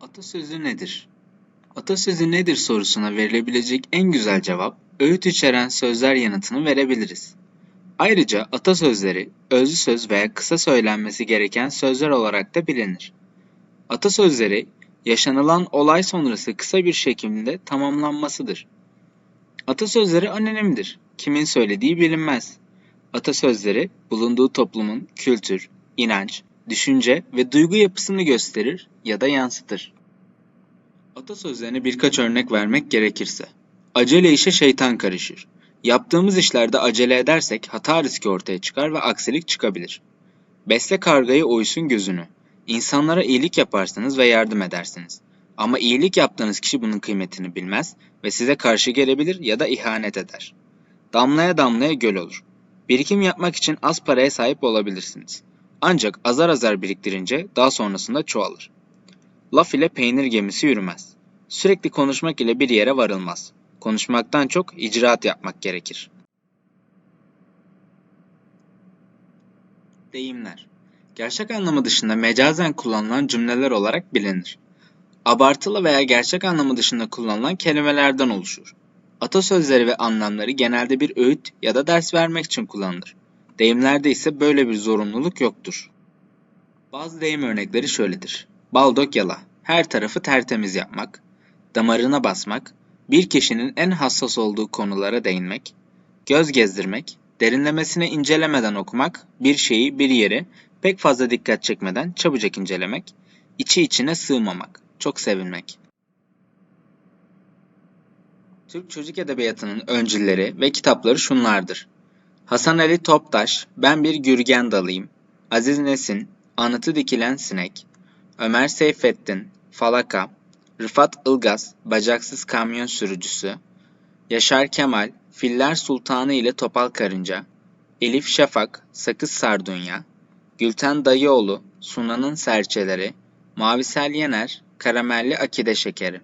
Atasözü nedir? Atasözü nedir sorusuna verilebilecek en güzel cevap, öğüt içeren sözler yanıtını verebiliriz. Ayrıca atasözleri, özlü söz veya kısa söylenmesi gereken sözler olarak da bilinir. Atasözleri, yaşanılan olay sonrası kısa bir şekilde tamamlanmasıdır. Atasözleri anonimdir. Kimin söylediği bilinmez. Atasözleri, bulunduğu toplumun kültür, inanç, düşünce ve duygu yapısını gösterir ya da yansıtır. Atasözlerine birkaç örnek vermek gerekirse. Acele işe şeytan karışır. Yaptığımız işlerde acele edersek hata riski ortaya çıkar ve aksilik çıkabilir. Besle kargayı oysun gözünü. İnsanlara iyilik yaparsınız ve yardım edersiniz. Ama iyilik yaptığınız kişi bunun kıymetini bilmez ve size karşı gelebilir ya da ihanet eder. Damlaya damlaya göl olur. Birikim yapmak için az paraya sahip olabilirsiniz. Ancak azar azar biriktirince daha sonrasında çoğalır. Laf ile peynir gemisi yürümez. Sürekli konuşmak ile bir yere varılmaz. Konuşmaktan çok icraat yapmak gerekir. Deyimler Gerçek anlamı dışında mecazen kullanılan cümleler olarak bilinir. Abartılı veya gerçek anlamı dışında kullanılan kelimelerden oluşur. Atasözleri ve anlamları genelde bir öğüt ya da ders vermek için kullanılır. Deyimlerde ise böyle bir zorunluluk yoktur. Bazı deyim örnekleri şöyledir. Baldok yala, her tarafı tertemiz yapmak, damarına basmak, bir kişinin en hassas olduğu konulara değinmek, göz gezdirmek, derinlemesine incelemeden okumak, bir şeyi, bir yeri pek fazla dikkat çekmeden çabucak incelemek, içi içine sığmamak, çok sevinmek. Türk çocuk edebiyatının öncülleri ve kitapları şunlardır. Hasan Ali Toptaş, Ben Bir Gürgen Dalıyım, Aziz Nesin, Anıtı Dikilen Sinek, Ömer Seyfettin, Falaka, Rıfat Ilgaz, Bacaksız Kamyon Sürücüsü, Yaşar Kemal, Filler Sultanı ile Topal Karınca, Elif Şafak, Sakız Sardunya, Gülten Dayıoğlu, Sunan'ın Serçeleri, Mavisel Yener, Karamelli Akide Şekeri.